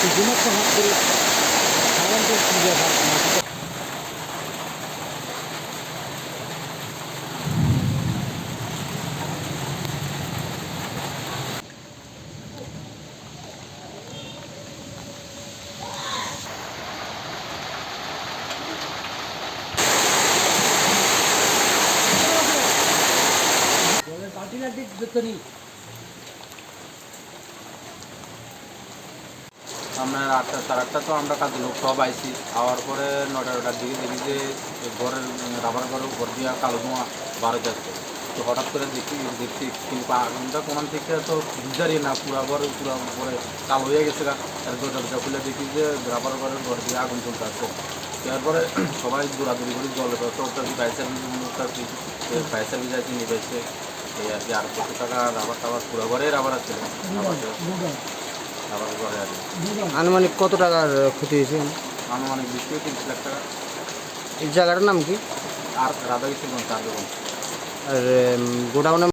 শুধুমাত্র হাত করে সাধারণত সুবিধা হয় না। জলের না দিক বেতনি আপনার আটটা সাড়ে আটটা তো আমরা কাজ লোক সব আইছি। আওয়ার পরে নটা নটার দিকে দেখি যে ঘরের রাবার ঘরের ঘর দিয়ে কালো ধোঁয়া বারো যাচ্ছে। তো হঠাৎ করে দেখি, দেখছি কিন্তু আগুনটা কোন থেকে তো বুঝারি না, পুরা ঘর, পুরা পরে কালো হয়ে গেছে গা। আর দরজা দরজা খুলে দেখি যে রাবার ঘরের ঘর দিয়ে আগুন চলতে আছে। তারপরে সবাই দৌড়াদৌড়ি করে জল চলতে ফায়ার সার্ভিস ফায়ার সার্ভিস আছে নিয়ে যাচ্ছে। এই আর কি আর কত টাকা রাবার টাবার পুরো ঘরে রাবার আছে। রাবার ঘরে। আনুমানিক কত টাকার ক্ষতি হয়েছে? আনুমানিক বিশ থেকে তিরিশ লাখ টাকা। এই জায়গাটার নাম কি? আর রাধাকৃষ্ণ আর গোডাউনের